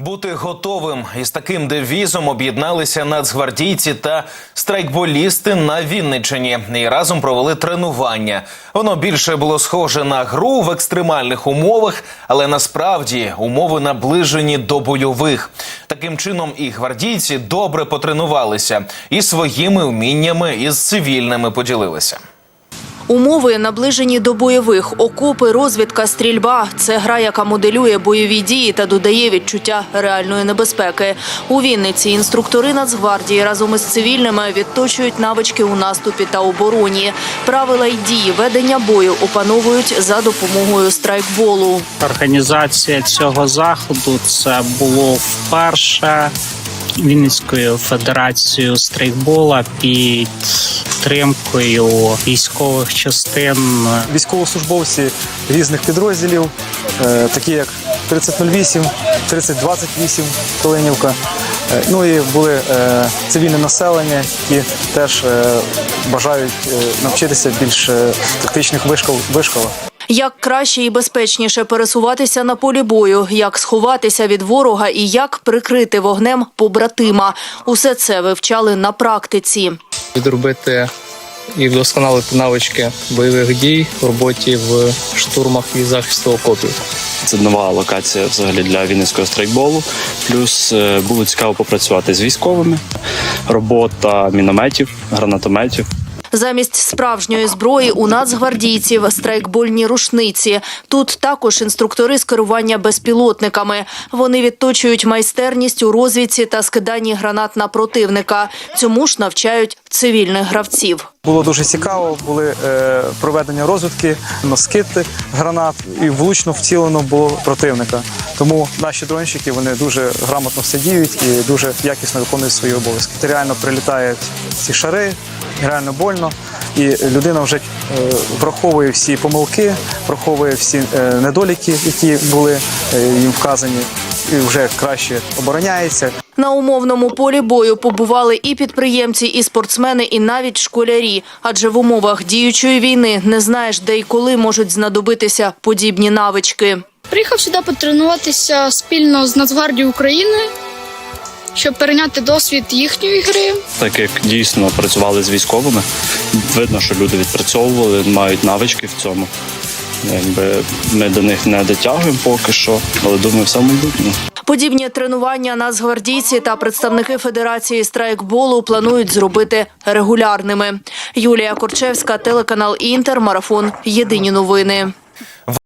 Бути готовим із таким девізом об'єдналися нацгвардійці та страйкболісти на Вінниччині і разом провели тренування. Воно більше було схоже на гру в екстремальних умовах, але насправді умови наближені до бойових. Таким чином, і гвардійці добре потренувалися і своїми вміннями із цивільними поділилися. Умови наближені до бойових. Окопи, розвідка, стрільба – це гра, яка моделює бойові дії та додає відчуття реальної небезпеки. У Вінниці інструктори Нацгвардії разом із цивільними відточують навички у наступі та обороні. Правила й дії ведення бою опановують за допомогою страйкболу. Організація цього заходу це було вперше Вінницькою федерацією стрейкбола під підтримкою військових частин військовослужбовці різних підрозділів, е, такі як 3008, 3028 Калинівка. Е, Ну і були е, цивільне населення, які теж е, бажають навчитися більш тактичних вишкол вишколах. Як краще і безпечніше пересуватися на полі бою, як сховатися від ворога і як прикрити вогнем побратима. Усе це вивчали на практиці. Відробити і вдосконалити навички бойових дій в роботі в штурмах і захисту окопів. Це нова локація взагалі для вінницького страйкболу. Плюс е, було цікаво попрацювати з військовими, робота мінометів, гранатометів. Замість справжньої зброї у нацгвардійців страйкбольні рушниці. Тут також інструктори з керування безпілотниками. Вони відточують майстерність у розвідці та скиданні гранат на противника. Цьому ж навчають цивільних гравців. Було дуже цікаво, були е, проведення розвідки скид гранат і влучно вцілено було противника. Тому наші дронщики вони дуже грамотно все діють і дуже якісно виконують свої обов'язки. Ти Реально прилітають ці шари, реально больно, і людина вже е, враховує всі помилки, враховує всі е, недоліки, які були е, їм вказані, вже краще обороняється. На умовному полі бою побували і підприємці, і спортсмени, і навіть школярі. Адже в умовах діючої війни не знаєш, де і коли можуть знадобитися подібні навички. Приїхав сюди потренуватися спільно з Нацгвардією України, щоб перейняти досвід їхньої гри. Так як дійсно працювали з військовими, видно, що люди відпрацьовували, мають навички в цьому. Якби ми до них не дотягуємо поки що, але думаю, все майбутнє. Подібні тренування нацгвардійці та представники Федерації страйкболу планують зробити регулярними. Юлія Корчевська, телеканал Інтер, марафон. Єдині новини.